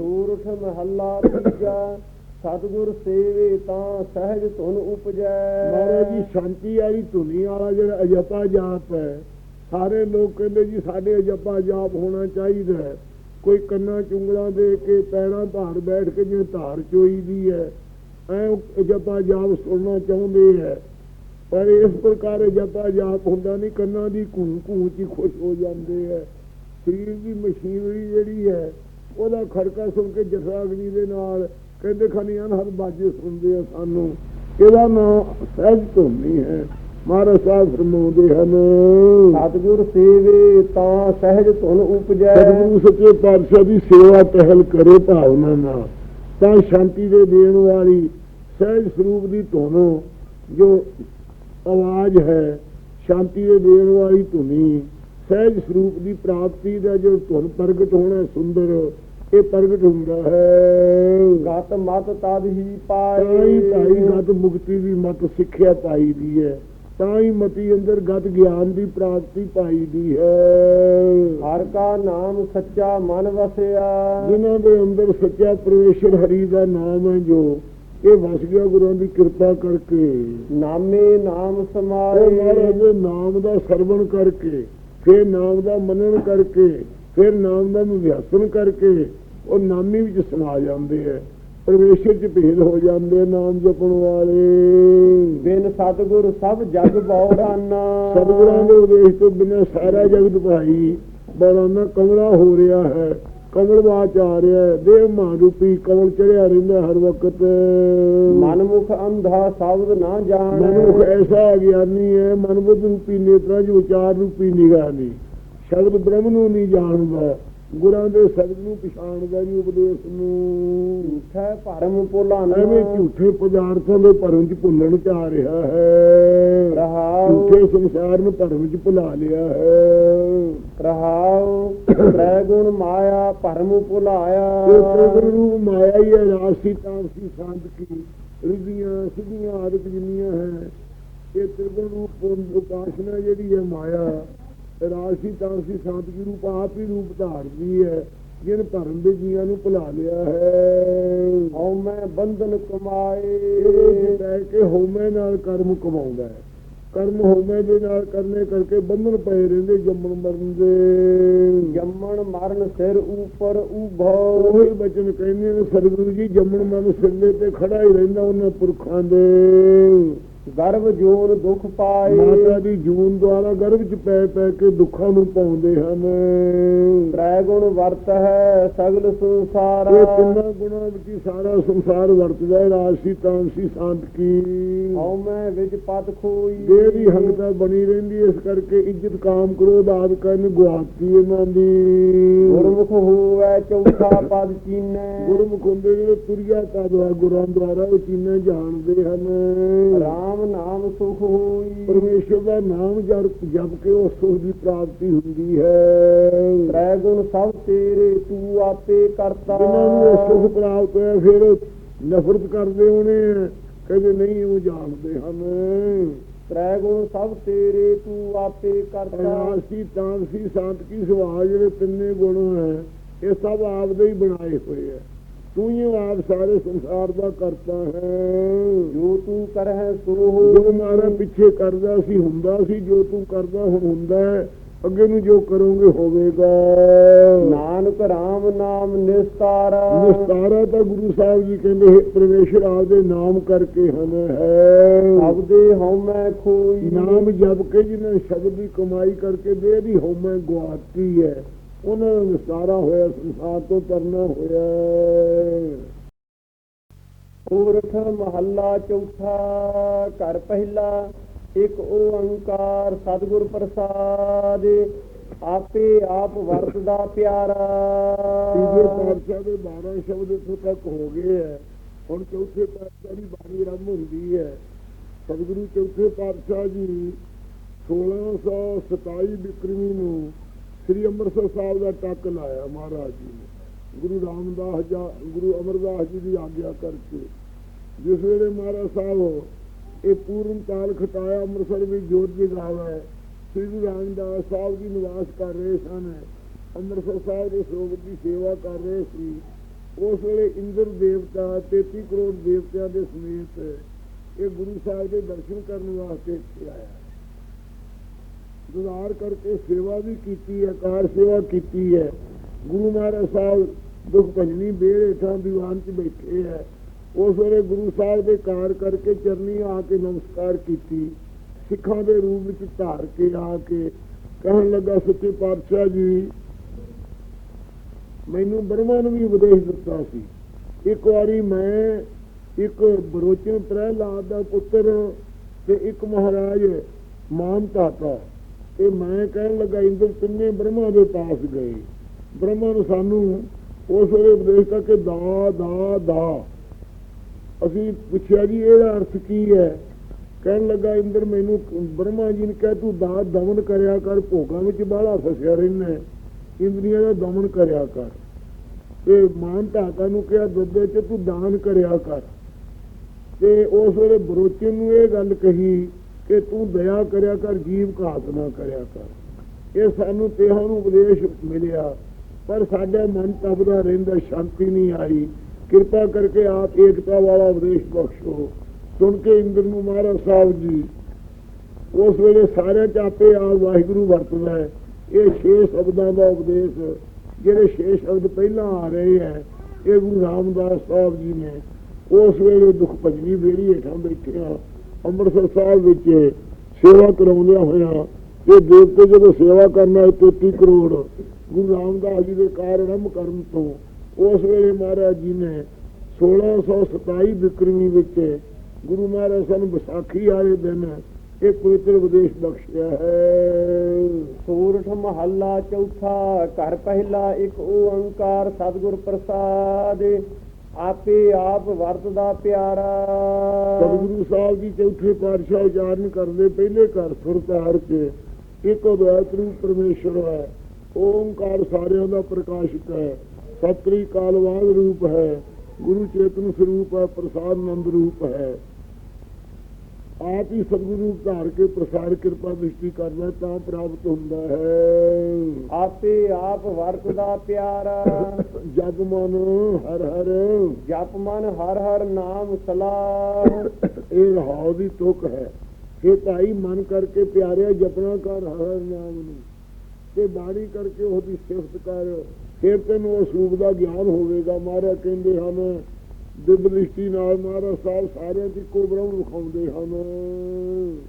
ਸੂਰਠ ਮਹੱਲਾ ਤੀਜਾ, ਸਤਿਗੁਰ ਸੇਵੇ ਤਾਂ ਸਹਿਜ ਧੁਨ ਉਪਜੈ। ਮਹਾਰਾਜ ਜੀ, ਸ਼ਾਂਤੀ ਵਾਲੀ ਧੁਨੀ ਵਾਲਾ ਜਿਹੜਾ ਅਜਪਾ ਜਾਪ ਹੈ, ਸਾਰੇ ਲੋਕ ਕਹਿੰਦੇ ਜੀ, ਸਾਡੇ ਅਜਪਾ ਜਾਪ ਹੋਣਾ ਚਾਹੀਦਾ ਹੈ। ਕੋਈ ਕੰਨਾਂ ਚੁੰਗਲਾਂ ਦੇ ਕੇ ਪੈਰਾਂ ਧਾਰ ਬੈਠ ਕੇ ਜਿਵੇਂ ਧਾਰ ਚੋਈ ਦੀ ਹੈ, ਐ ਅਜਪਾ ਜਾਪ ਸੁਣਨਾ ਚਾਹੁੰਦੇ ਹੈ। ਪਰ ਇਸ ਪ੍ਰਕਾਰ ਅਜਪਾ ਜਾਪ ਹੁੰਦਾ ਨਹੀਂ, ਕੰਨਾਂ ਦੀ ਘੂੰ ਘੂੰ ਚ ਖੁਸ਼ ਹੋ ਜਾਂਦੇ ਹੈ। ਸਰੀਰ ਦੀ ਮਸ਼ੀਨਰੀ ਜਿਹੜੀ ਹੈ ਉਹਦਾ ਖੜਕਾ ਸੁਣ ਕੇ ਜਸਰਾਗਨੀ ਦੇ ਨਾਲ ਕਹਿੰਦੇ ਖਾਨੀ ਹਰ ਬਾਜੇ ਸੁਣਦੇ ਆ ਸਾਨੂੰ। ਇਹਦਾ ਨਾਮ ਸਹਿਜ ਧੁਨੀ ਹੈ। ਮਹਾਰਾਜ ਸਾਹਿਬ ਫਰਮਾਉਂਦੇ ਹਨ ਸਤਿਗੁਰ ਸੇਵੇ ਤਾਂ ਸਹਿਜ ਧੁਨ ਉਪਜੈ। ਸਤਿਗੁਰੂ ਸੱਚੇ ਪਾਤਸ਼ਾਹ ਦੀ ਸੇਵਾ ਪਹਿਲ ਕਰੇ ਭਾਵਨਾ ਨਾਲ। ਤਾਂ ਸ਼ਾਂਤੀ ਦੇ ਦੇਣ ਵਾਲੀ ਸਹਿਜ ਸਰੂਪ ਦੀ ਧੁਨ ਜੋ ਆਵਾਜ਼ ਹੈ ਸ਼ਾਂਤੀ ਦੇ ਦੇਣ ਵਾਲੀ ਧੁਨੀ ਸਹਿਜ ਸਰੂਪ ਦੀ ਪ੍ਰਾਪਤੀ ਦਾ ਜੋ ਧੁਨ ਪ੍ਰਗਟ ਹੋਣਾ ਸੁੰਦਰ ਇਹ ਪ੍ਰਗਟ ਹੁੰਦਾ ਹੈ। ਗਤ ਮਤ ਤਦ ਹੀ ਹੀ ਭਾਈ ਗਤ ਮੁਕਤੀ ਦੀ ਮਤ ਸਿੱਖਿਆ ਪਾਈ ਦੀ ਹੈ। ਤਾਂ ਹੀ ਮਤੀ ਅੰਦਰ ਗਤ ਗਿਆਨ ਦੀ ਪ੍ਰਾਪਤੀ ਪਾਈ ਦੀ ਹੈ। ਹਰ ਕਾ ਨਾਮ ਸੱਚਾ ਮਨ ਵਸਿਆ। ਜਿਨ੍ਹਾਂ ਦੇ ਅੰਦਰ ਸੱਚਾ ਪਰਮੇਸ਼ਰ ਹਰੀ ਦਾ ਨਾਮ ਹੈ ਜੋ ਇਹ ਵਸ ਗਿਆ ਗੁਰਾਂ ਦੀ ਕਿਰਪਾ ਕਰਕੇ। ਨਾਮੇ ਨਾਮ ਸਮਾਏ। ਮਹਾਰਾਜ ਨਾਮ ਦਾ ਸਰਵਣ ਕਰਕੇ ਫਿਰ ਨਾਮ ਦਾ ਮੰਨਣ ਕਰਕੇ ਫਿਰ ਨਾਮ ਦਾ ਅਭਿਆਸਨ ਕਰਕੇ ਉਹ ਨਾਮੀ ਵਿੱਚ ਸਮਾ ਜਾਂਦੇ ਹੈ ਪਰਮੇਸ਼ਰ ਚ ਭੇਦ ਹੋ ਜਾਂਦੇ ਨਾਮ ਜਪਣ ਵਾਲੇ। ਬਿਨ ਸਤਿਗੁਰ ਸਭ ਜਗ ਬੌਰਾਨਾ ਸਤਿਗੁਰਾਂ ਦੇ ਉਪਦੇਸ਼ ਤੋਂ ਬਿਨਾਂ ਸਾਰਾ ਜਗਤ ਭਾਈ ਬੜਾਨਾ ਕਮਲਾ ਹੋ ਰਿਹਾ ਹੈ। ਕਮਲਵਾਚ ਆ ਰਿਹਾ ਹੈ ਦੇਹ ਮਾਂ ਰੂਪੀ ਕਮਲ ਚੜਿਆ ਰਹਿੰਦਾ ਹਰ ਵਕਤ। ਮਨਮੁਖ ਅੰਧਾ ਸ਼ਬਦ ਨਾ ਜਾਣੈ। ਮਨੁੱਖ ਐਸਾ ਅਗਿਆਨੀ ਹੈ ਮਨਬੁੱਧ ਰੂਪੀ ਨੇਤਰਾਂ 'ਚ ਵਿਚਾਰ ਰੂਪੀ ਨਿਗਾਹ ਨਹੀਂ। ਸ਼ਬਦ ਬ੍ਰਹਮ ਨੂੰ ਨਹੀਂ ਜਾਣਦਾ। ਗੁਰਾਂ ਦੇ ਸ਼ਬਦ ਨੂੰ ਪਛਾਣਦਾ ਨਹੀਂ ਉਪਦੇਸ਼ ਨੂੰ। ਝੂਠੈ ਭਰਮ ਭੁਲਾਨਾ ਐਵੇਂ ਝੂਠੇ ਪਦਾਰਥਾਂ ਦੇ ਭਰਮ 'ਚ ਭੁੱਲਣ 'ਚ ਆ ਰਿਹਾ ਹੈ। ਰਹਾਉ ਝੂਠੇ ਸੰਸਾਰ ਨੂੰ ਭਰਮ 'ਚ ਭੁਲਾ ਲਿਆ ਹੈ। ਰਹਾਉ ਤ੍ਰੈ ਗੁਣ ਮਾਇਆ ਭਰਮ ਭੁਲਾਇਆ। ਇਹ ਰੂਪ ਮਾਇਆ ਹੀ ਹੈ ਰਾਸੀ ਤਾਮਸੀ ਸੰਤ ਕੀ ਰਿਧੀਆਂ ਸਿੱਧੀਆਂ ਆਦਿਕ ਜਿੰਨੀਆਂ ਹੈ। ਇਹ ਤ੍ਰਿਗੁਣ ਰੂਪ ਉਪਾਸਨਾ ਜਿਹੜੀ ਹੈ ਮਾਇਆ ਰਾਸੀ ਤਾਮਸੀ ਸੰਤ ਕੀ ਰੂਪ ਆਪ ਹੀ ਰੂਪ ਧਾਰਦੀ ਹੈ। ਜਿਹਨ ਧਰਮ ਦੇ ਜੀਆਂ ਨੂੰ ਭੁਲਾ ਲਿਆ ਹੈ। ਹਉ ਮੈਂ ਬੰਧਨ ਕਮਾਏ। ਕਹਿ ਕੇ ਹੋਮੇ ਨਾਲ ਕਰਮ ਕਮਾਉਂਦਾ ਹੈ। ਕਰਮ ਹੋਮੇ ਦੇ ਨਾਲ ਕਰਨੇ ਕਰਕੇ ਬੰਧਨ ਪਏ ਰਹਿੰਦੇ ਜੰਮਣ ਮਰਨ ਦੇ। ਜੰਮਣ ਮਰਨ ਸਿਰ ਉਪਰ ਉਭੋ। ਉਹੀ ਬਚਨ ਕਹਿੰਦੇ ਨੇ ਸਤਿਗੁਰੂ ਜੀ ਜੰਮਣ ਮਨ ਸਿਰਲੇ ਤੇ ਖੜਾ ਹੀ ਰਹਿੰਦਾ ਉਹਨਾਂ ਪੁਰਖਾਂ ਦੇ। ਗਰਭ ਜੋਨ ਦੁਖ ਪਾਏ। ਮਾਤਾ ਦੀ ਜੂਨ ਦੁਆਰਾ ਗਰਭ ਚ ਪੈ ਪੈ ਕੇ ਦੁੱਖਾਂ ਨੂੰ ਪਾਉਂਦੇ ਹਨ। ਤ੍ਰੈ ਗੁਣ ਵਰਤ ਹੈ ਸਗਲ ਸੰਸਾਰ। ਇਹ ਤਿੰਨਾਂ ਗੁਣਾਂ ਵਿੱਚ ਸਾਰਾ ਸੰਸਾਰ ਵਰਤਦਾ ਹੈ ਰਾਸੀ ਤਾਮਸੀ ਸ਼ਾਂਤ ਕੀ ਹਉ ਮੈਂ ਵਿੱਚ ਪਤ ਖੋਈ। ਦੇਹ ਦੀ ਹੰਗਤਾ ਬਣੀ ਰਹਿੰਦੀ ਇਸ ਕਰਕੇ ਇੱਜ਼ਤ ਕਾਮ ਕ੍ਰੋਧ ਆਦਿ ਕਰਨ ਗੁਆਤੀ ਇਹਨਾਂ ਦੀ। ਗੁਰਮੁਖ ਹੋਵੇ ਚੌਥਾ ਪਦ ਚੀਨੈ। ਗੁਰਮੁਖ ਹੁੰਦੇ ਜਿਹੜੇ ਤੁਰਿਆ ਕਦਵਾ ਗੁਰਾਂ ਦੁਆਰਾ ਉਹ ਚੀਨੇ ਜਾਣਦੇ ਹਨ। ਰਾਮ ਨਾਮ ਸੁਖ ਹੋਈ। ਪਰਮੇਸ਼ਰ ਦਾ ਨਾਮ ਜਪ ਜਪ ਕੇ ਉਸ ਸੁਖ ਦੀ ਪ੍ਰਾਪਤੀ ਹੁੰਦੀ ਹੈ। ਤ੍ਰੈ ਗੁਣ ਸਭ ਤੇਰੇ ਤੂੰ ਆਪੇ ਕਰਤਾ। ਜਿਨ੍ਹਾਂ ਨੂੰ ਇਹ ਸੁਖ ਪ੍ਰਾਪਤ ਹੋਇਆ ਫਿਰ ਉਹ ਨਫ਼ਰਤ ਕਰਦੇ ਹੋਣੇ ਕਹਿੰਦੇ ਨਹੀਂ ਉਹ ਜਾਣਦੇ ਹਨ। ਤ੍ਰੈ ਗੁਣ ਸਭ ਤੇਰੇ ਤੂੰ ਆਪੇ ਕਰਤਾ। ਰਾਸੀ ਤਾਂਸੀ ਸ਼ਾਂਤ ਕੀ ਸੁਭਾਅ ਜਿਹੜੇ ਤਿੰਨੇ ਗੁਣ ਹੈ ਇਹ ਸਭ ਆਪ ਦੇ ਹੀ ਬਣਾਏ ਹੋਏ ਆ ਤੂੰ ਹੀ ਆਪ ਸਾਰੇ ਸੰਸਾਰ ਦਾ ਕਰਤਾ ਹੈ। ਜੋ ਤੂੰ ਕਰਹਿ ਸੋ ਹੋ। ਜੋ ਮਾਰਾ ਪਿੱਛੇ ਕਰਦਾ ਸੀ ਹੁੰਦਾ ਸੀ ਜੋ ਤੂੰ ਕਰਦਾ ਹੁਣ ਹੁੰਦਾ ਹੈ ਅੱਗੇ ਨੂੰ ਜੋ ਕਰੋਗੇ ਹੋਵੇਗਾ। ਨਾਨਕ ਰਾਮ ਨਾਮ ਨਿਸਤਾਰਾ। ਨਿਸਤਾਰਾ ਤਾਂ ਗੁਰੂ ਸਾਹਿਬ ਜੀ ਕਹਿੰਦੇ ਪਰਮੇਸ਼ਰ ਆਪਦੇ ਨਾਮ ਕਰਕੇ ਹਨ ਹੈ। ਸਭ ਦੇ ਹਉਮੈ ਖੋਈ। ਨਾਮ ਜਪ ਕੇ ਜਿਹਨੇ ਸ਼ਬਦ ਦੀ ਕਮਾਈ ਕਰਕੇ ਦੇ ਦੀ ਹਉਮੈ ਗਵਾਤੀ ਹੈ। ਉਹਨਾਂ ਦਾ ਨਿਸਤਾਰਾ ਹੋਇਆ, ਸੰਸਾਰ ਤੋਂ ਤਰਨਾ ਹੋਇਆ। ਪੂਰਖ ਮਹੱਲਾ ਚੌਥਾ, ਘਰ ਪਹਿਲਾ, ਇੱਕ ਓੰਕਾਰ ਸਤਿਗੁਰ ਪ੍ਰਸਾਦ, ਆਪੇ ਆਪ ਵਰਤਦਾ ਪਿਆਰਾ। ਤੀਜੇ ਪਾਤਸ਼ਾਹ ਦੇ 12 ਸ਼ਬਦ ਇੱਥੋਂ ਤੱਕ ਹੋ ਗਏ ਹੈ। ਹੁਣ ਚੌਥੇ ਪਾਤਸ਼ਾਹ ਦੀ ਬਾਣੀ ਆਰੰਭ ਹੁੰਦੀ ਹੈ। ਸਤਿਗੁਰੂ ਚੌਥੇ ਪਾਤਸ਼ਾਹ ਜੀ 1627 ਬਿਕਰਮੀ ਨੂੰ ਸ੍ਰੀ ਅੰਮ੍ਰਿਤਸਰ ਸਾਹਿਬ ਦਾ ਟੱਕ ਲਾਇਆ ਮਹਾਰਾਜ ਜੀ ਨੇ। ਗੁਰੂ ਰਾਮਦਾਸ ਜੀ, ਗੁਰੂ ਅਮਰਦਾਸ ਜੀ ਦੀ ਆਗਿਆ ਕਰਕੇ। ਜਿਸ ਵੇਲੇ ਮਹਾਰਾਜ ਸਾਹਿਬ ਇਹ ਪੂਰਨ ਤਾਲ ਖਟਾਇਆ, ਅੰਮ੍ਰਿਤਸਰ ਵਿੱਚ ਜੋਤ ਜਗਾਵਾ ਸ੍ਰੀ ਰਾਮਦਾਸ ਸਾਹਿਬ ਜੀ ਨਿਵਾਸ ਕਰ ਰਹੇ ਸਨ, ਅੰਮ੍ਰਿਤਸਰ ਸਾਹਿਬ ਦੇ ਸਰੋਵਰ ਦੀ ਸੇਵਾ ਕਰ ਰਹੇ ਸੀ। ਉਸ ਵੇਲੇ ਇੰਦਰ ਦੇਵਤਾ 33 ਕਰੋੜ ਦੇਵਤਿਆਂ ਦੇ ਸਮੇਤ ਇਹ ਗੁਰੂ ਸਾਹਿਬ ਦੇ ਦਰਸ਼ਨ ਕਰਨ ਵਾਸਤੇ ਇੱਥੇ ਆਇਆ। ਦੁਆਰ ਕਰਕੇ ਸੇਵਾ ਵੀ ਕੀਤੀ ਹੈ, ਕਾਰ ਸੇਵਾ ਕੀਤੀ ਹੈ। ਗੁਰੂ ਮਹਾਰਾਜ ਸਾਹਿਬ ਦੁਖ ਭੰਜਨੀ ਬੇੜ ਹੇਠਾਂ ਦੀਵਾਨ 'ਚ ਬੈਠੇ ਹੈ। ਉਸ ਵੇਲੇ ਗੁਰੂ ਸਾਹਿਬ ਦੇ ਕਾਰ ਕਰਕੇ ਚਰਨੀ ਆ ਕੇ ਨਮਸਕਾਰ ਕੀਤੀ। ਸਿੱਖਾਂ ਦੇ ਰੂਪ ਵਿੱਚ ਧਾਰ ਕੇ ਆ ਕੇ ਕਹਿਣ ਲੱਗਾ, ਸੱਚੇ ਪਾਤਸ਼ਾਹ ਜੀ, ਮੈਨੂੰ ਬ੍ਰਹਮਾ ਨੂੰ ਵੀ ਉਪਦੇਸ਼ ਦਿੱਤਾ ਸੀ। ਇੱਕ ਵਾਰੀ ਮੈਂ ਇੱਕ ਬਰੋਚਨ ਪ੍ਰਹਿਲਾਦ ਦਾ ਪੁੱਤਰ ਤੇ ਇੱਕ ਮਹਾਰਾਜ ਮਾਨ ਤਾਤਾ ਤੇ ਮੈਂ ਕਹਿਣ ਲੱਗਾ, ਇੰਦਰ ਤਿੰਨੇ ਬ੍ਰਹਮਾ ਦੇ ਪਾਸ ਗਏ। ਬ੍ਰਹਮਾ ਨੂੰ ਸਾਨੂੰ ਉਸ ਵੇਲੇ ਉਪਦੇਸ਼ ਕਰਕੇ ਦਾ ਦਾ ਦਾ। ਅਸੀਂ ਪੁੱਛਿਆ ਜੀ, ਇਹਦਾ ਅਰਥ ਕੀ ਹੈ? ਕਹਿਣ ਲੱਗਾ, ਇੰਦਰ ਮੈਨੂੰ ਬ੍ਰਹਮਾ ਜੀ ਨੇ ਕਿਹਾ, ਤੂੰ ਦਾ ਦਮਨ ਕਰਿਆ ਕਰ, ਭੋਗਾਂ ਵਿੱਚ ਬਾਹਲਾ ਫਸਿਆ ਰਹਿਣਾ ਇੰਦਰੀਆਂ ਦਾ ਦਮਨ ਕਰਿਆ ਕਰ। ਤੇ ਮਾਨ ਧਾਤਾ ਨੂੰ ਕਿਹਾ, ਦੁੱਧ ਚ ਤੂੰ ਦਾਨ ਕਰਿਆ ਕਰ। ਤੇ ਉਸ ਵੇਲੇ ਬਰੋਚਨ ਨੂੰ ਇਹ ਗੱਲ ਕਹੀ ਕਿ ਤੂੰ ਦਇਆ ਕਰਿਆ ਕਰ, ਜੀਵ ਘਾਤ ਨਾ ਕਰਿਆ ਕਰ। ਇਹ ਸਾਨੂੰ ਤੇਹਾਂ ਨੂੰ ਉਪਦੇਸ਼ ਮਿਲਿਆ, ਪਰ ਸਾਡਾ ਮਨ ਤਪਦਾ ਰਹਿੰਦਾ, ਸ਼ਾਂਤੀ ਨਹੀਂ ਆਈ। ਕਿਰਪਾ ਕਰਕੇ ਆਪ ਏਕਤਾ ਵਾਲਾ ਉਪਦੇਸ਼ ਬਖਸ਼ੋ। ਸੁਣ ਕੇ ਇੰਦਰ ਨੂੰ ਮਹਾਰਾਜ ਸਾਹਿਬ ਜੀ, ਉਸ ਵੇਲੇ ਸਾਰਿਆਂ ਚਾਪੇ ਆਪੇ ਆ ਵਾਹਿਗੁਰੂ ਵਰਤਦਾ ਹੈ। ਇਹ ਛੇ ਸ਼ਬਦਾਂ ਦਾ ਉਪਦੇਸ਼, ਜਿਹੜੇ ਛੇ ਸ਼ਬਦ ਪਹਿਲਾਂ ਆ ਰਹੇ ਹੈ, ਇਹ ਗੁਰੂ ਰਾਮਦਾਸ ਸਾਹਿਬ ਜੀ ਨੇ। ਉਸ ਵੇਲੇ ਦੁੱਖ ਭਜਨੀ ਬੇੜੀ ਹੇਠਾਂ ਬੈਠੇ ਆ। ਅੰਮ੍ਰਿਤਸਰ ਸਾਹਿਬ ਵਿੱਚ ਸੇਵਾ ਕਰਾਉਂਦਿਆਂ ਹੋਇਆ ਇਹ ਦੇਵਤੇ ਜਦੋਂ ਸੇਵਾ ਕਰਨਾ ਹੈ 33 ਕਰੋੜ ਗੁਰੂ ਰਾਮਦਾਸ ਜੀ ਦੇ ਕਾਰ ਆਰੰਭ ਕਰਨ ਤੋਂ ਉਸ ਵੇਲੇ ਮਹਾਰਾਜ ਜੀ ਨੇ 1627 ਬਿਕਰਮੀ ਵਿੱਚ ਗੁਰੂ ਮਹਾਰਾਜ ਸਾਨੂੰ ਵਿਸਾਖੀ ਵਾਲੇ ਦਿਨ ਇਹ ਪਵਿੱਤਰ ਉਪਦੇਸ਼ ਬਖਸ਼ਿਆ ਹੈ। ਸੂਰਠ ਮਹੱਲਾ ਚੌਥਾ, ਘਰ ਪਹਿਲਾ ਇੱਕ ਓੰਕਾਰ ਸਤਿਗੁਰ ਪ੍ਰਸਾਦ। ਆਪੇ ਆਪ ਵਰਤਦਾ ਪਿਆਰਾ। ਸਤਿਗੁਰੂ ਸਾਹਿਬ ਜੀ ਚੌਥੇ ਪਾਤਸ਼ਾਹ ਉਚਾਰਨ ਕਰਦੇ, ਪਹਿਲੇ ਘਰ ਸੁਰਤਾਰ ਕੇ, ਇੱਕ ਅਦਵੈਤ ਰੂਪ ਪਰਮੇਸ਼ਰ ਹੈ। ਓੰਕਾਰ ਸਾਰਿਆਂ ਦਾ ਪ੍ਰਕਾਸ਼ਕ ਹੈ। ਸਤਰੀ ਕਾਲਵਾਦ ਰੂਪ ਹੈ। ਗੁਰੂ ਚੇਤਨ ਸਰੂਪ ਹੈ, ਪ੍ਰਸਾਦ ਨੰਦ ਰੂਪ ਹੈ। ਆਪ ਹੀ ਸਤਿਗੁਰੂ ਧਾਰ ਕੇ ਪ੍ਰਸਾਰ ਕਿਰਪਾ ਦ੍ਰਿਸ਼ਟੀ ਕਰਦਾ ਤਾਂ ਪ੍ਰਾਪਤ ਹੁੰਦਾ ਹੈ। ਆਪੇ ਆਪ ਵਰਤਦਾ ਪਿਆਰਾ। ਜਪ ਮਨ ਹਰ ਹਰ। ਜਪ ਮਨ ਹਰ ਹਰ ਨਾਮ ਸਲਾਹ। ਇਹ ਰਹਾਉ ਦੀ ਤੁਕ ਹੈ ਕਿ ਭਾਈ ਮਨ ਕਰਕੇ ਪਿਆਰਿਆ ਜਪਣਾ ਕਰ ਹਰ ਹਰ ਨਾਮ ਨੂੰ। ਤੇ ਬਾਣੀ ਕਰਕੇ ਉਹਦੀ ਸਿਫਤ ਕਰ ਫਿਰ ਤੈਨੂੰ ਉਸ ਰੂਪ ਦਾ ਗਿਆਨ ਹੋਵੇਗਾ। ਮਹਾਰਾਜ ਕਹਿੰਦੇ ਹਨ ਦ੍ਰਿਸ਼ਟੀ ਨਾਲ ਮਹਾਰਾਜ ਸਾਹਿਬ ਸਾਰਿਆਂ ਚ ਇੱਕੋ ਬ੍ਰਹਮ ਵਿਖਾਉਂਦੇ ਹਨ।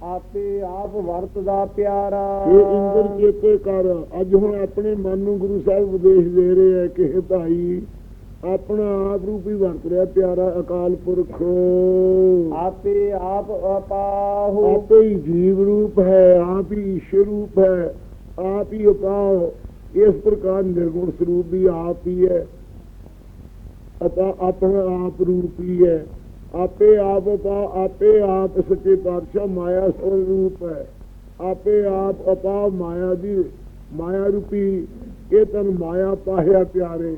ਆਪੇ ਆਪ ਵਰਤਦਾ ਪਿਆਰਾ। ਇਹ ਇੰਦਰ ਚੇਤੇ ਕਰ ਅੱਜ ਹੁਣ ਆਪਣੇ ਮਨ ਨੂੰ ਗੁਰੂ ਸਾਹਿਬ ਉਪਦੇਸ਼ ਦੇ ਰਹੇ ਹੈ ਕਿ ਭਾਈ ਆਪਣਾ ਆਪ ਰੂਪ ਹੀ ਵਰਤ ਰਿਹਾ ਪਿਆਰਾ ਅਕਾਲ ਪੁਰਖ। ਆਪੇ ਆਪ ਅਪਾਹੋ। ਆਪੇ ਹੀ ਜੀਵ ਰੂਪ ਹੈ ਆਪ ਹੀ ਈਸ਼ਰ ਰੂਪ ਹੈ ਆਪ ਹੀ ਉਪਾਉ। ਇਸ ਪ੍ਰਕਾਰ ਨਿਰਗੁਣ ਸਰੂਪ ਵੀ ਆਪ ਹੀ ਹੈ। ਅਤਾ ਆਪਣਾ ਆਪ ਰੂਪੀ ਹੈ। ਆਪੇ ਆਪ ਉਪਾ ਆਪੇ ਆਪ ਸੱਚੇ ਪਾਤਸ਼ਾਹ ਮਾਇਆ ਸਰੂਪ ਹੈ। ਆਪੇ ਆਪ ਅਪਾ ਮਾਇਆ ਦੀ, ਮਾਇਆ ਰੂਪੀ। ਇਹ ਤਨ ਮਾਇਆ ਪਾਹਿਆ ਪਿਆਰੇ।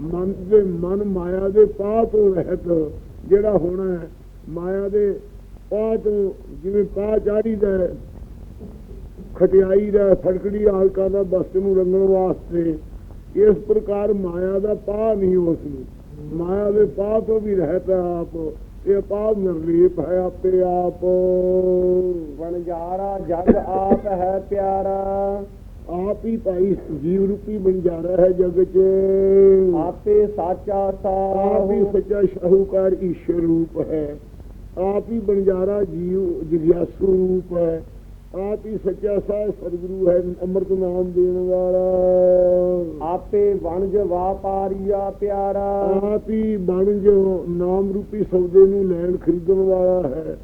ਮਨ ਦੇ ਮਨ ਮਾਇਆ ਦੇ ਪਾਹ ਤੋਂ ਰਹਿਤ, ਜਿਹੜਾ ਹੋਣਾ ਹੈ, ਮਾਇਆ ਦੇ ਪਾਹ ਤੋਂ ਜਿਵੇਂ ਪਾਹ ਚਾੜੀਦਾ ਦਾ ਖਟਿਆਈ ਦਾ, ਫੜਕੜੀ ਆਲਕਾ ਦਾ, ਬਸਤ ਨੂੰ ਰੰਗਣ ਵਾਸਤੇ, ਇਸ ਪ੍ਰਕਾਰ ਮਾਇਆ ਦਾ ਪਾਹ ਨਹੀਂ ਉਸ ਨੂੰ। ਮਾਇਆ ਦੇ ਪਾਹ ਤੋਂ ਵੀ ਰਹਿਤ ਹੈ ਆਪ। ਇਹ ਪਾਹ ਨਿਰਲੇਪ ਹੈ ਆਪੇ ਆਪ। ਵਣਜਾਰਾ ਜਗ ਆਪ ਹੈ ਪਿਆਰਾ। ਆਪ ਹੀ ਭਾਈ ਜੀਵ ਰੂਪੀ ਬੰਜਾਰਾ ਹੈ ਜਗ ਚ। ਆਪੇ ਸਾਚਾ ਆਪ ਹੀ ਸਾਹੁ ਸੱਚਾ ਸ਼ਾਹੂਕਾਰ ਈਸ਼ਰ ਰੂਪ ਹੈ। ਆਪ ਹੀ ਬੰਜਾਰਾ ਜੀਵ ਜਿਗਿਆਸੂ ਰੂਪ ਹੈ। ਆਪ ਹੀ ਸੱਚਾ ਸਾਹ ਸਤਿਗੁਰੂ ਹੈ ਅੰਮ੍ਰਿਤ ਨਾਮ ਦੇਣ ਵਾਲਾ। ਆਪੇ ਵਣਜ ਵਾਪਾਰੀਆ ਪਿਆਰਾ। ਆਪ ਹੀ ਬਣ ਜੋ ਨਾਮ ਰੂਪੀ ਸੌਦੇ ਨੂੰ ਲੈਣ ਖਰੀਦਣ ਵਾਲਾ ਹੈ।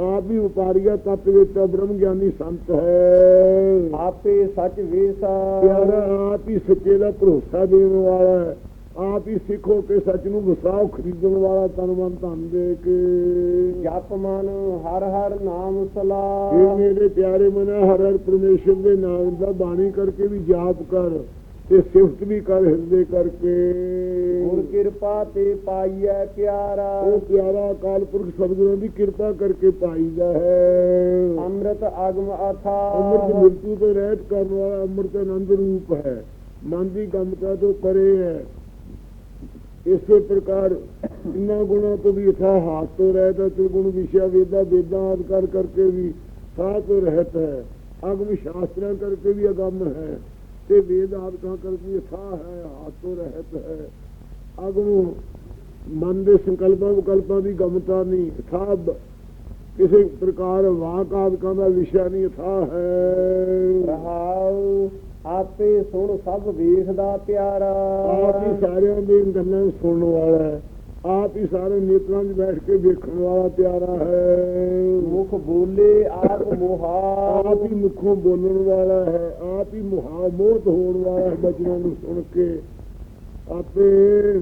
ਆਪ ਹੀ ਵਪਾਰੀਆ ਤਤ ਵਿੱਚ ਬ੍ਰਹਮ ਗਿਆਨੀ ਸੰਤ ਹੈ। ਆਪੇ ਸਚ ਵੇਸਾ। ਪਿਆਰਾ ਆਪ ਹੀ ਸੱਚੇ ਦਾ ਭਰੋਸਾ ਦੇਣ ਵਾਲਾ ਹੈ। ਆਪ ਹੀ ਸਿੱਖੋ ਕਿ ਸੱਚ ਨੂੰ ਵਸਾਓ ਖਰੀਦਣ ਵਾਲਾ ਤਨ ਮਨ ਧਨ ਦੇ ਕੇ। ਜਪ ਮਨ ਹਰ ਹਰ ਨਾਮ ਇਹ ਸਲਾਹ ਮੇਰੇ ਪਿਆਰੇ ਮਨਾ ਹਰ ਹਰ ਪਰਮੇਸ਼ਰ ਦੇ ਨਾਮ ਦਾ ਬਾਣੀ ਕਰਕੇ ਵੀ ਜਾਪ ਕਰ ਤੇ ਸਿਫਤ ਵੀ ਕਰ ਹਿਰਦੇ ਕਰਕੇ। ਗੁਰ ਕਿਰਪਾ ਤੇ ਪਾਈਐ ਪਿਆਰਾ। ਉਹ ਪਿਆਰਾ ਅਕਾਲ ਪੁਰਖ ਸਤਿਗੁਰਾਂ ਦੀ ਕਿਰਪਾ ਕਰਕੇ ਪਾਈਦਾ ਹੈ। ਅੰਮ੍ਰਿਤ ਅਗਮ ਅਥਾ ਅੰਮ੍ਰਿਤ ਮਿਰਤੂ ਤੋਂ ਰਹਿਤ ਕਰਨ ਵਾਲਾ ਅੰਮ੍ਰਿਤ ਆਨੰਦ ਰੂਪ ਹੈ। ਮਨ ਦੀ ਗਮਤਾ ਤੋਂ ਪਰੇ ਹੈ। ਇਸੇ ਪ੍ਰਕਾਰ ਇਨਾ ਗੁਣਾ ਤੋਂ ਵੀ ਇਥਾ ਹਾਥ ਤੋਂ ਰਹਿਤ ਤ੍ਰਿਗੁਣ ਵਿਸ਼ਾ ਵੇਦਾ, ਵੇਦਾਂ ਆਦਿ ਕਰ ਕਰਕੇ ਵੀ ਸਾਹ ਤੋਂ ਰਹਿਤ ਹੈ। ਅਗਮ ਸ਼ਾਸਤਰਾਂ ਕਰਕੇ ਵੀ ਅਗਮ ਹੈ, ਤੇ ਵੇਦ ਆਦਿਕਾਂ ਕਰਕੇ ਵੀ ਹੈ ਹਾਥ ਤੋਂ ਰਹਿਤ ਹੈ। ਅਗਮ ਮਨ ਦੇ ਸੰਕਲਪਾਂ ਵਿਕਲਪਾਂ ਦੀ ਗਮਤਾ ਨਹੀਂ ਥਾ ਕਿਸੇ ਪ੍ਰਕਾਰ ਵਾਕ ਆਦਿਕਾਂ ਦਾ ਵਿਸ਼ਾ ਨਹੀਂ ਥਾ ਹੈ। ਰਹਾਉ ਆਪੇ ਸੁਣ ਸਭ ਵੇਖਦਾ ਪਿਆਰਾ। ਆਪ ਹੀ ਸਾਰਿਆਂ ਦੀਆਂ ਗੱਲਾਂ ਸੁਣਨ ਵਾਲਾ ਹੈ। ਆਪ ਹੀ ਸਾਰੇ ਨੇਤਰਾਂ 'ਚ ਬੈਠ ਕੇ ਵੇਖਣ ਵਾਲਾ ਪਿਆਰਾ ਹੈ। ਮੁਖ ਬੋਲੇ ਆਪ ਮੁਹਾ ਆਪ ਹੀ ਮੁਖੋਂ ਬੋਲਣ ਵਾਲਾ ਹੈ। ਆਪ ਹੀ ਮੁਹਾ ਮੋਹਤ ਹੋਣ ਵਾਲਾ ਹੈ ਬਚਨਾਂ ਨੂੰ ਸੁਣ ਕੇ। ਆਪੇ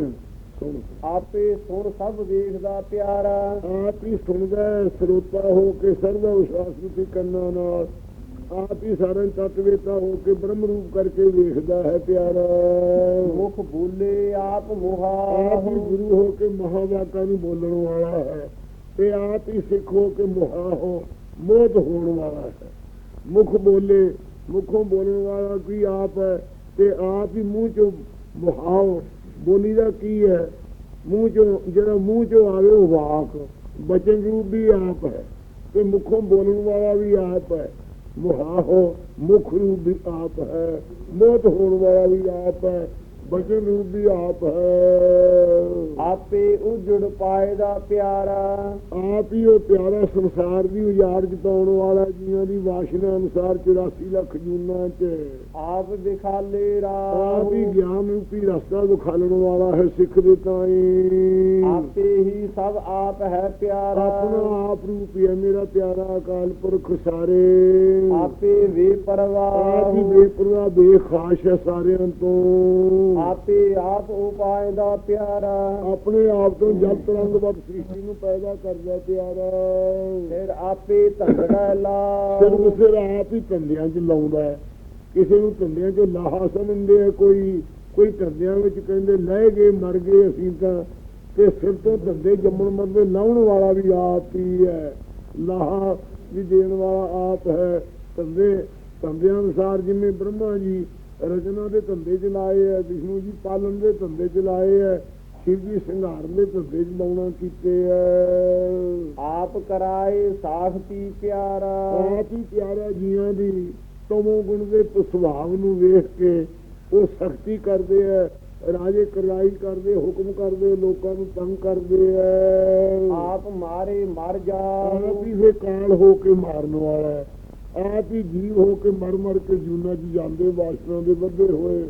ਸੁਣ। ਆਪੇ ਸੁਣ ਸਭ ਵੇਖਦਾ ਪਿਆਰਾ। ਆਪ ਹੀ ਸੁਣਦਾ ਸਰੋਤਾ ਹੋ ਕੇ ਸਰਦਾ ਵਿਸ਼ਵਾਸ ਵਿੱਚ ਕੰਨਾਂ ਨਾਲ। ਆਪ ਹੀ ਸਾਰਿਆਂ ਤਤਵੇਤਾ ਹੋ ਕੇ ਬ੍ਰਹਮ ਰੂਪ ਕਰਕੇ ਵੇਖਦਾ ਹੈ ਪਿਆਰਾ। ਮੁਖ ਬੋਲੇ ਆਪ ਮੁਹਾ। ਆਪ ਹੀ ਗੁਰੂ ਹੋ ਕੇ ਮਹਾਵਾਕਾਂ ਨੂੰ ਬੋਲਣ ਵਾਲਾ ਹੈ ਤੇ ਆਪ ਹੀ ਸਿੱਖ ਹੋ ਕੇ ਮੁਹਾ ਹੋ ਮੋਦ ਹੋਣ ਵਾਲਾ ਹੈ। ਮੁਖ ਬੋਲੇ ਮੁਖੋਂ ਬੋਲਣ ਵਾਲਾ ਕੀ ਆਪ ਹੈ ਤੇ ਆਪ ਹੀ ਮੂੰਹ ਚੋਂ ਮੁਹਾਓ ਬੋਲੀ ਦਾ ਕੀ ਹੈ? ਮੂੰਹ ਚੋਂ ਜਿਹੜਾ ਮੂੰਹ ਚੋਂ ਆਵੇ ਉਹ ਵਾਕ ਬਚਨ ਰੂਪ ਵੀ ਆਪ ਹੈ ਤੇ ਮੁਖੋਂ ਬੋਲਣ ਵਾਲਾ ਵੀ ਆਪ ਹੈ। ਮੁਹਾਹੋ ਮੁਖ ਰੂਪ ਵੀ ਆਪ ਹੈ, ਮੋਤ ਹੋਣ ਵਾਲਾ ਵੀ ਆਪ ਹੈ, ਬਚਨ ਰੂਪ ਵੀ ਆਪ ਹੈ। ਉਜੜ ਪਾਏ ਦਾ ਪਿਆਰਾ। ਆਪ ਹੀ ਉਹ ਪਿਆਰਾ ਸੰਸਾਰ ਦੀ ਉਜਾੜ ਚ ਪਾਉਣ ਵਾਲਾ ਜੀਆਂ ਦੀ ਵਾਸ਼ਨਾ ਅਨੁਸਾਰ 84 ਲੱਖ ਜੂਨਾਂ ਚ। ਆਪ ਦਿਖਾਲੇ ਆਪ ਹੀ ਰਾਹ ਗਿਆਨ ਰੂਪੀ ਰਸਤਾ ਦਿਖਾਲਣ ਵਾਲਾ ਹੈ ਸਿੱਖ ਦੇ ਤਾਈ ਆਪੇ ਹੀ ਸਭ ਆਪ ਹੈ ਪਿਆਰਾ। ਆਪਣਾ ਆਪ ਰੂਪ ਹੀ ਮੇਰਾ ਪਿਆਰਾ ਅਕਾਲ ਪੁਰਖ ਸਾਰੇ। ਆਪੇ ਵੇ ਪਰਵਾਹ ਆਪ ਹੀ। ਬੇਪਰਵਾਹ ਬੇਖਾਸ਼ ਹੈ ਸਾਰਿਆਂ ਤੋਂ। ਆਪੇ ਆਪ ਉਪਾਏ ਦਾ ਪਿਆਰਾ। ਆਪਣੇ ਆਪ ਤੋਂ ਜਲ ਤਰੰਗਵਤ ਸ੍ਰਿਸ਼ਟੀ ਨੂੰ ਪੈਦਾ ਕਰਦਾ ਪਿਆਰਾ ਫਿਰ ਆਪੇ ਧੰਗੜਾ ਲਾ। ਸਿਰਫ ਸਿਰ ਆਪ ਹੀ ਧੰਦਿਆਂ 'ਚ ਲਾਉਂਦਾ ਹੈ। ਕਿਸੇ ਨੂੰ ਧੰਦਿਆਂ 'ਚੋਂ ਲਾਹਾ ਸਮਝਦੇ ਆ ਕੋਈ ਕੋਈ ਧੰਦਿਆਂ ਵਿੱਚ ਕਹਿੰਦੇ ਲੈ ਗਏ ਮਰ ਗਏ ਅਸੀਂ ਤਾਂ। ਤੇ ਸਿਰ ਤੋਂ ਧੰਦੇ ਜੰਮਣ ਮਰਦੇ ਲਾਉਣ ਵਾਲਾ ਵੀ ਆਪ ਹੀ ਹੈ। ਲਾਹਾ ਵੀ ਦੇਣ ਵਾਲਾ ਆਪ ਹੈ। ਧੰਦੇ ਧੰਦਿਆਂ ਅਨੁਸਾਰ ਜਿਵੇਂ ਬ੍ਰਹਮਾ ਜੀ ਰਚਨਾ ਦੇ ਧੰਦੇ 'ਚ ਲਾਏ ਹੈ ਵਿਸ਼ਨੂੰ ਜੀ ਪਾਲਣ ਦੇ ਧੰਦੇ 'ਚ ਲਾਏ ਹੈ ਸ਼ਿਵ ਜੀ ਸੰਘਾਰਨ ਦੇ ਧੰਦੇ 'ਚ ਲਾਉਣਾ ਕੀਤੇ ਹੈ ਆਪ ਕਰਾਏ ਸਾਖਤੀ ਪਿਆਰਾ। ਆਪ ਹੀ ਪਿਆਰਾ ਜੀਆਂ ਦੀ। ਤਮੋ ਗੁਣ ਦੇ ਸੁਭਾਵ ਨੂੰ ਵੇਖ ਕੇ ਉਹ ਸਖਤੀ ਕਰਦੇ ਆ ਰਾਜੇ ਕਰਾਈ ਕਰਦੇ ਹੁਕਮ ਕਰਦੇ ਲੋਕਾਂ ਨੂੰ ਤੰਗ ਕਰਦੇ ਆ ਆਪ ਮਾਰੇ ਮਰ ਜਾ। ਆਪ ਹੀ ਫੇ ਕਾਲ ਹੋ ਕੇ ਮਾਰਨ ਵਾਲਾ। ਆਪ ਹੀ ਜੀਵ ਹੋ ਕੇ ਮਰ ਮਰ ਕੇ ਜੂਨਾ ਚ ਜਾਂਦੇ ਵਾਸ਼ਨਾ ਦੇ ਵੱਧੇ ਹੋਏ।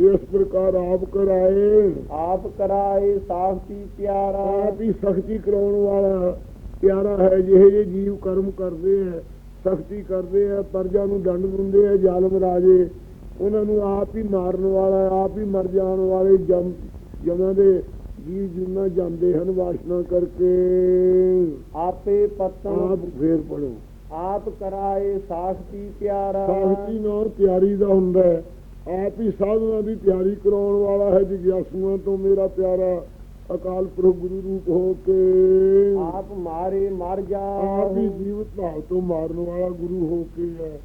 ਇਸ ਪ੍ਰਕਾਰ ਆਪ ਕਰਾਏ। ਆਪ ਕਰਾਏ ਸਾਖਤੀ ਪਿਆਰਾ। ਆਪ ਹੀ ਸਖਤੀ ਕਰਾਉਣ ਵਾਲਾ ਪਿਆਰਾ ਹੈ ਜਿਹੇ ਜਿਹੇ ਜੀਵ ਕਰਮ ਕਰਦੇ ਆ ਸਖਤੀ ਕਰਦੇ ਆ ਪਰਜਾ ਨੂੰ ਦੰਡ ਦਿੰਦੇ ਆ ਜ਼ਾਲਮ ਰਾਜੇ। ਉਹਨਾਂ ਨੂੰ ਆਪ ਹੀ ਮਾਰਨ ਵਾਲਾ ਆਪ ਹੀ ਮਰ ਜਾਣ ਵਾਲੇ ਜਮ ਜਮਾਂ ਦੇ ਜੀਵ ਜੁਨਾ ਜਾਂਦੇ ਹਨ ਵਾਸ਼ਨਾ ਕਰਕੇ। ਆਪੇ ਪਤਨ। ਆਪ ਫੇਰ ਪੜੋ ਆਪ ਕਰਾਏ ਸਾਖਤੀ ਪਿਆਰਾ। ਸਾਖਤੀ ਨਾਲ ਤਿਆਰੀ ਦਾ ਹੁੰਦਾ ਹੈ। ਆਪ ਹੀ ਸਾਧਨਾ ਦੀ ਤਿਆਰੀ ਕਰਾਉਣ ਵਾਲਾ ਹੈ ਜਿਗਿਆਸੂਆਂ ਤੋਂ ਮੇਰਾ ਪਿਆਰਾ ਅਕਾਲ ਪੁਰਖ ਗੁਰੂ ਰੂਪ ਹੋ ਕੇ। ਆਪ ਮਾਰੇ ਮਰ ਜਾ ਆਪ ਹੀ ਜੀਵਤ ਭਾਵ ਤੋਂ ਮਾਰਨ ਵਾਲਾ ਗੁਰੂ ਹੋ ਕੇ ਹੈ।